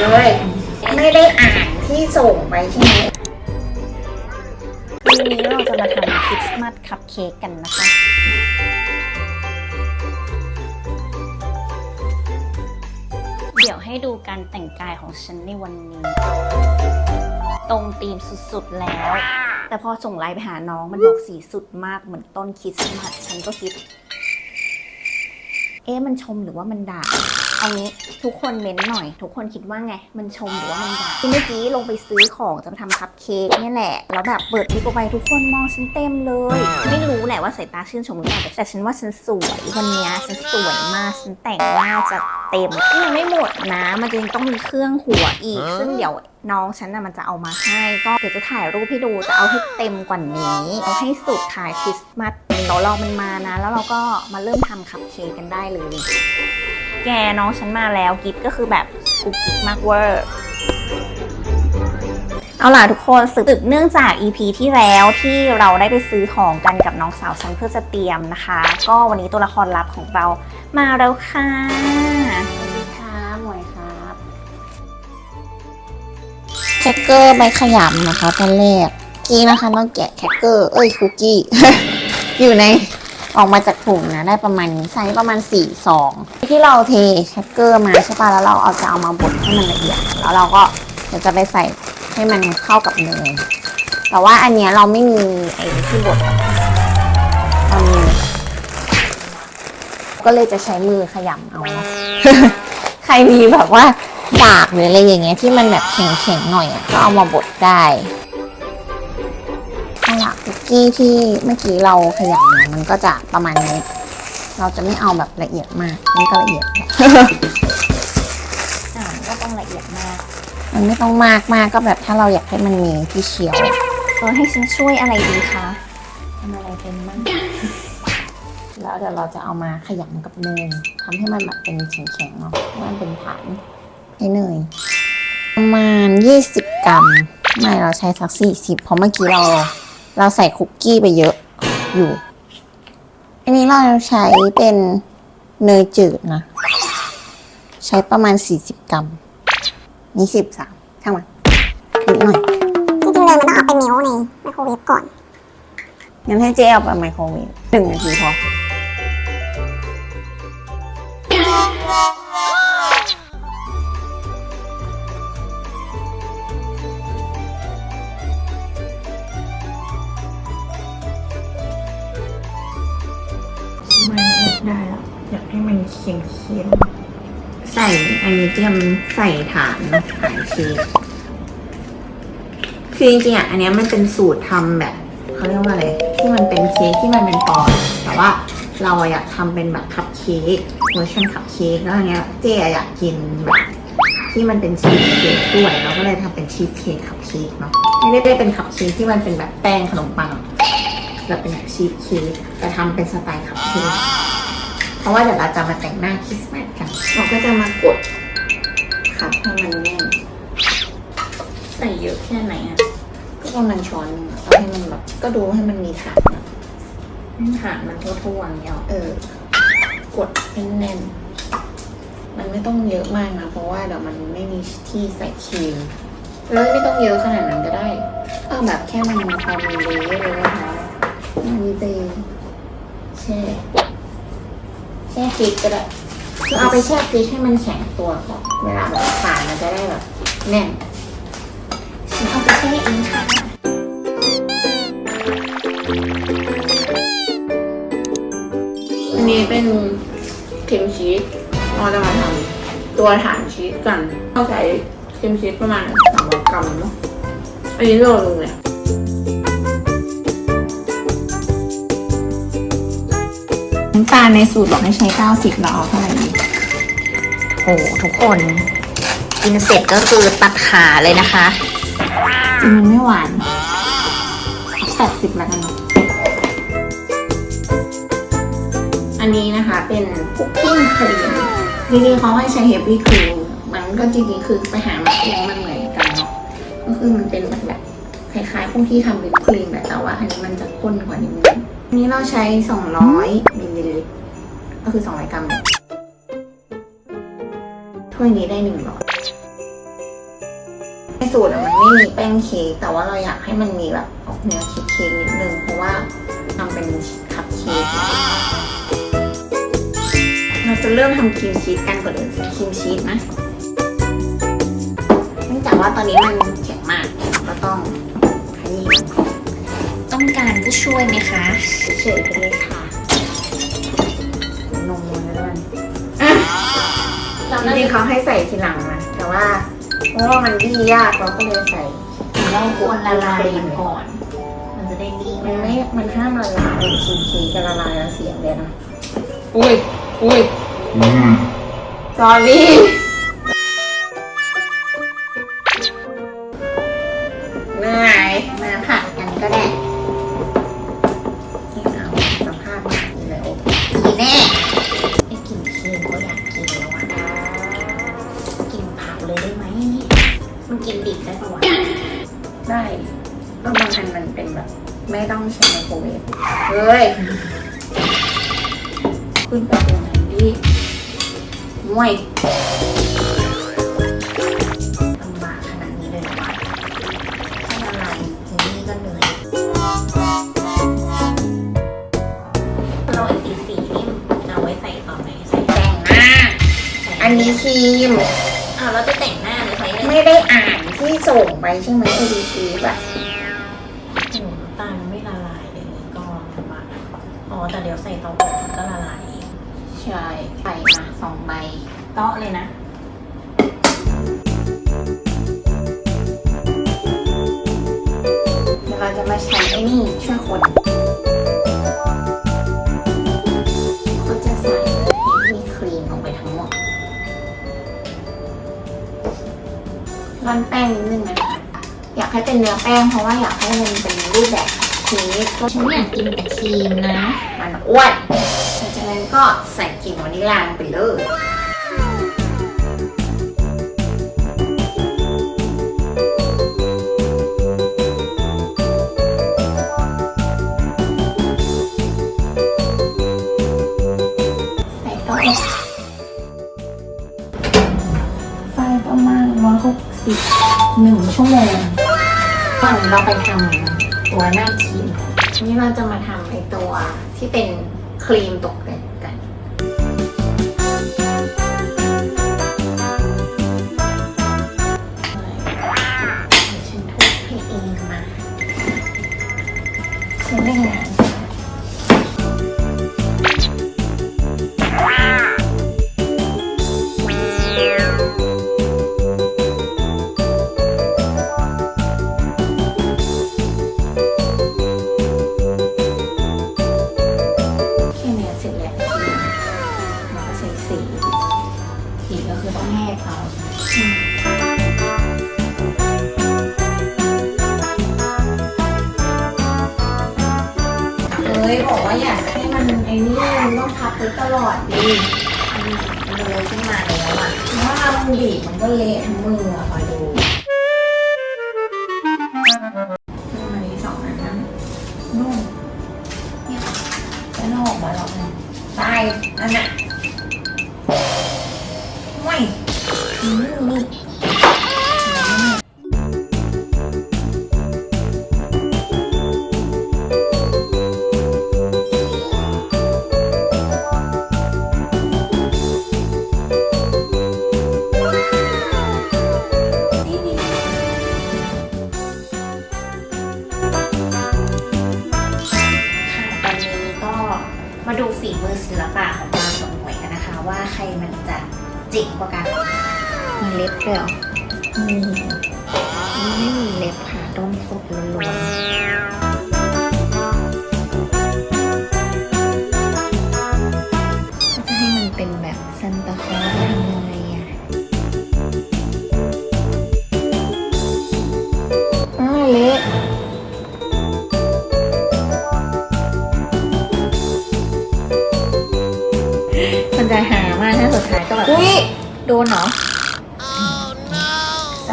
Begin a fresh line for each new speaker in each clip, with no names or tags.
เลย ไม่ได้อ่านที่ส่งไปใช่ไหม
วันนี้เราจะมาทำคริสต์มาสคัพเค้กกันนะคะ เดี๋ยวให้ดูการแต่งกายของฉันในวันนี้ ตรงธีมสุดๆแล้ว แต่พอส่งไลน์ไปหาน้องมันบอกสีสุดมากเหมือนต้นคริสต์มาสฉันก็คิด เอ๊ะมันชมหรือว่ามันด่า เอางี้ทุกคนเม้นหน่อย ทุกคนคิดว่าไง มันชมหรือว่ามันด่าคือเมื่อกี้ลงไปซื้อของจะมาทำคัพเค้กเนี่ยแหละ แล้วแบบเปิดคลิปออกไปทุกคนมองฉันเต็มเลย ไม่รู้แหละว่าสายตาชื่นชมหรือเปล่าแต่แต่ฉันว่าฉันสวยวันเนี้ยฉันสวยมากฉันแต่งหน้าจะเต็มนี่ยังไม่หมดนะ มันจะยังต้องมีเครื่องหัวอีก ซึ่งเดี๋ยวน้องฉันน่ะมันจะเอามาให้ ก็เดี๋ยวจะถ่ายรูปให้ดูจะเอาให้เต็มกว่านี้ เอาให้สุดขายคริสต์มาสเดี๋ยวรอมันมานะ แล้วเราก็มาเริ่มทำคัพเค้กกันได้เลย แกน้องฉันมาแล้วกิฟก็คือแบบกุ๊กกิ๊กมากเวอร์เอาล่ะทุกคนสืบเนื่องจาก EP ที่แล้วที่เราได้ไปซื้อของกันกับน้องสาวฉันเพื่อจะเตรียมนะคะ ก็วันนี้ตัวละครลับของเรามาแล้วค่ะค่ะหมวยครับ
แคคเกอร์ใบขยำนะคะตอนแรกกี้นะคะต้องแกะแคคเกอร์เอ้ยคุกกี้ อยู่ใน ออกมาจากถุงนะได้ประมาณนี้ไซส์ประมาณสี่ซองที่เราเทแคคเกอร์มาใช่ปะแล้วเราเอาจะเอามาบดให้มันละเอียดแล้วเราก็เดี๋ยวจะไปใส่ให้มันเข้ากับเนยแต่ว่าอันเนี้ยเราไม่มีไอ้ที่บดอะเรามีก็เลยจะใช้มือขยำเอาเนาใครมีแบบว่าดากหรืออะไรอย่างเงี้ยที่มันแบบแข็งๆหน่อยก็เอามาบดได้ กกี้ที่เมื่อกี้เราขยำเนี่ยมันก็จะประมาณนี้ เราจะไม่เอาแบบละเอียดมาก นี่ก็ละเอียด
อ่าก็ต้องละเอียดมาก
มันไม่ต้องมากมากก็แบบถ้าเราอยากให้มันมีที่เชียว
เออให้ฉันช่วยอะไรดีคะ
ทำอะไรเป็นบ้างแล้วเดี๋ยวเราจะเอามาขยำกับเนยทำให้มันแบบเป็นแข็งๆเนาะให้มันเป็นฐานให้เนยประมาณ 20 กรัม ไม่เราใช้สัก 40 เพราะเมื่อกี้เรา เราใส่คุกกี้ไปเยอะอยู่ อันนี้เราใช้เป็นเนยจืดนะ ใช้ประมาณ 40 กรัมนี่สิบสามช่างมันนิดหน่อย
จริงๆเลยมันต้องเอาไปเมลในไมโครเวฟก่อน
งั้นให้เจ๊เอาไปไมโครเวฟหนึ่งนาทีพอ
เคียงเคียง
ใส่อันนี้เตรียมใส่ฐานเนอะฐานเค้กคือจริงๆอะอันเนี้ยมันเป็นสูตรทำแบบเขาเรียกว่าอะไรที่มันเป็นเค้กที่มันเป็นปอนด์แต่ว่าเราอะอยากทำเป็นแบบคัพเค้กเวอร์ชันคัพเค้กแล้วอันเนี้ยเจ๊อะอยากกินแบบที่มันเป็นชีสเค้กด้วยเราก็เลยทำเป็นชีสเค้กคัพเค้กเนาะไม่ได้เป็นคัพเค้กที่มันเป็นแบบแป้งขนมปังแบบเป็นแบบชีสเค้กแต่ทำเป็นสไตล์คัพเค้ก เพราะว่าเดี๋ยวเราจะมาแต่งหน้าคริสต์มาสกัน เราก็จะมากดขัดให้มันแน่น
ใส่เยอะแค่ไหนอะ
ก็ประมาณช้อนหนึงอะเอาให้มันแบบก็ดูให้มันมีฐานนะ
ฐานมันทั่วๆอย่างเงี้ยหรอ
เออ กดให้แน่น มันไม่ต้องเยอะมากนะ เพราะว่าเดี๋ยวมันไม่มีที่ใส่ครีมแล้วไม่ต้องเยอะขนาดนั้นก็ได้ เอาแบบแค่มันพอมีเลเยอร์เลยนะคะมันมีไปแช่แช่ฟรีซก็ได้คือเอาไปแช่ฟรีซให้มันแข็งตัวก่อนเวลาแบบฐานมันจะได้แบบแน่น
ฉันเอาไปแช่เองค่ะ
อันนี้เป็นเครีมชีสเราจะมาทำตัวฐานชีสกันเราใช้ครีมชีสประมาณสามร้อยกรัมเนาะอันนี้โลนึงเลยำตาลในสูตรบอกให้ใช้ 90เราเอาเท่าไหร่ดี
โอ้ทุกคน กินเสร็จก็คือตัดขาเลยนะคะ
จริงมันไม่หวาน80แล้วกันเนาะอันนี้นะคะเป็นคุกกิ้งครีมจริงๆเขาให้ใช้เฮฟวี่ครีมมันก็จริงๆคือไปหามาแล้วมันเหมือนกันเนาะก็คือมันเป็นแบบแบบ คล้ายๆพวกที่ทำวิปครีมแต่ว่า อันนี้มันจะข้นกว่านิดนึงนี้เราใช้ 200มิลลิลิตรก็คือ 200 กรัมเนี่ยถ้วยนี้ได้100สูตรมันไม่มีแป้งเค้กแต่ว่าเราอยากให้มันมีแบบออกแนวเค้กนิดนึงเพราะว่าทำเป็นคัพเค้กเราจะเริ่มทำครีมชีสกันก่อนเลยครีมชีสนะเนื่องจากว่าตอนนี้มันแข็งมาก ก็ต้อง
ต้องการผู้ช่วยไหมคะ
เฉยๆไปเลยค่ะนมมันแล้วกัน
เรา
จ
น่า
ริง
จะ
ๆเขาให้ใส่ทีหลังนะ แต่ว่าเพราะว่ามันดียากเราก็เลยใส่
เราควรละลายมันก่อน มันจะได้นิ่ง
มันไม่ มันห้ามละลายชิมชีจะละลายแล้วเสียงเลยนะ
อุ้ย อุ้ย
สอรี่เอันนี้ครีมอ้าว
เราจะแต่งหน้าเลยใช้อะไร
ไม่ได้อ่านที่ส่งไปใช่ไหมไอดีซีแบบ
หนูน้ำตาลไม่ละลายเลยนี่ก็ลำบากอ๋อแต่เดี๋ยวใส่เตาอบมันก็ละลายเอง
ใช่ใส่มาสองใบ
เตาะเลยนะ
เดี๋ยวเราจะมาใช้ไอ้นี่ช่วยคน ร่อนแป้งนิดนึงนะคะอยากให้เป็นเนื้อแป้งเพราะว่าอยากให้มันเป็นรูปแบบเค้กก็
ฉันอยากกินแต่ครีมนะ
มันอ้วนหลังจากนั้นก็ใส่กลิ่นวานิลลาลงไปเลย หกหนึ่งชั่วโมงก่อนเราไปทำตัวหน้าครีมนี่เราจะมาทำไอตัวที่เป็นครีมตกแต่งกัน ฉันทุบให้เองมาฉันไม่งาน สีสีก็คือต้องแห้เขาเฮ้ยบอกว่าอยากให้มันไอ้นี่มันต้องพับไว้ตลอดดิมันเลยขึ้นมาแล้วอะเพราะว่าถ้ามันบีบมันก็เละทั้งมืออะคอยดู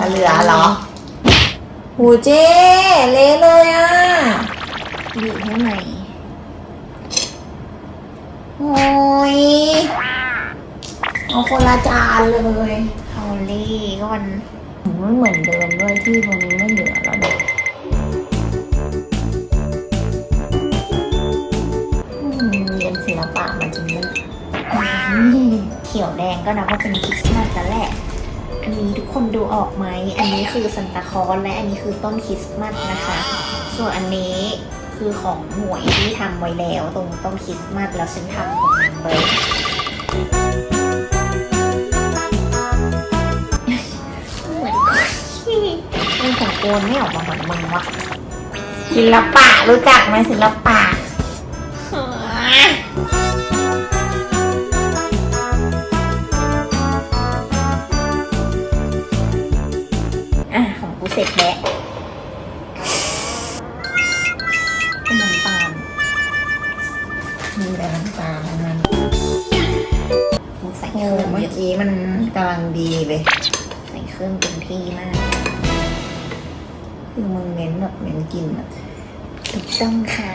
เหลือเห
รอหูเจ๊เละ
เลยอะ
บีบให้ใหม่
โอ้ยเอาคนละจานเลย
ฮอลลี่ก็มันมันเหมือนเดิมด้วยที่ตรงนี้ไม่เหลือแล้วเนี่ยอืมเรียนศิลปะมันจริงเลยเขียวแดงก็นับว่าเป็นคริสต์มาสแล้วแหละ อันนี้ทุกคนดูออกไหม อันนี้คือซันตาคลอสและอันนี้คือต้นคริสต์มาสนะคะ ส่วนอันนี้คือของหน่วยที่ทำไว้แล้วตรงต้นคริสต์มาสแล้วฉันทำของนางเลยเหมือนที่มันของโกนไม่ออกมาเหมือนมึงวะ
ศิลปะรู้จักไหมศิลปะ
เสร็จแล้วเป็นน้ำตาล
มีแต่น้ำตาลทั้งนั้น
กูใส่
โอ้
เครื่อง
เมื่
เย
อ
อะ
กี้มันกำลังดีเลย
ใส่เครื่องเต็มที่มาก
คือมึงเน้นแบบเน้นกินอะ
ถูกต้องค่ะ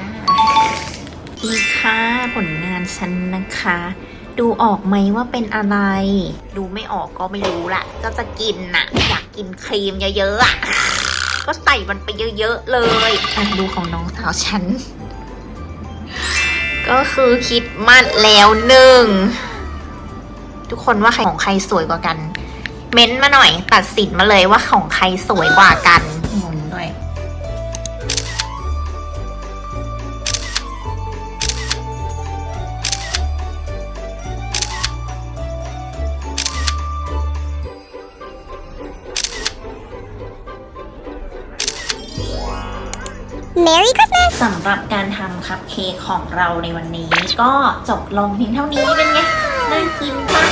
ดีค่ะผลงานฉันนะคะ ดูออกไหมว่าเป็นอะไร ดูไม่ออกก็ไม่รู้ละก็จะกินน่ะอยาก กินครีมเยอะๆอะ ก็ใส่มันไปเยอะๆเลยอะดูของน้องสาวฉัน ก็คือคิดมัดแล้วหนึ่ง ทุกคนว่าใครของใครสวยกว่ากัน เม้นต์มาหน่อยตัดสินมาเลยว่าของใครสวยกว่ากัน
Merry Christmas
สำหรับการทำคัพเค้กของเราในวันนี้ ก็จบลงเพียงเท่านี้เป็นไงน่ากินปะ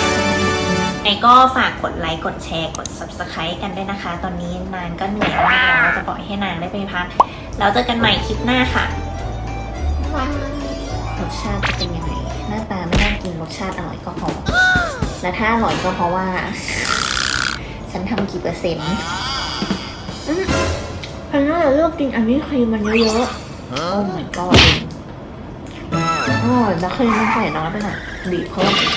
ไงก็ฝากกดไลค์ กดแชร์ กด subscribe กันด้วยนะคะ ตอนนี้นางก็เหนื่อยมากแล้วเราจะปล่อยให้นางได้ไปพัก แล้วเจอกันใหม่คลิปหน้าค่ะรสชาติจะเป็นยังไง หน้าตาไม่น่ากินรสชาติอร่อยก็พอและถ้าอร่อยก็เพราะว่า ฉันทำกี่เปอร์เซ็นต์
ฉั นน่าจะเลือกกินอันนี้ครีมมันเยอะ
โอ้ my god
ๆอ๋อแล้วครีมมันใส่น้อยไปหน่อยบีบเพิ่มอีก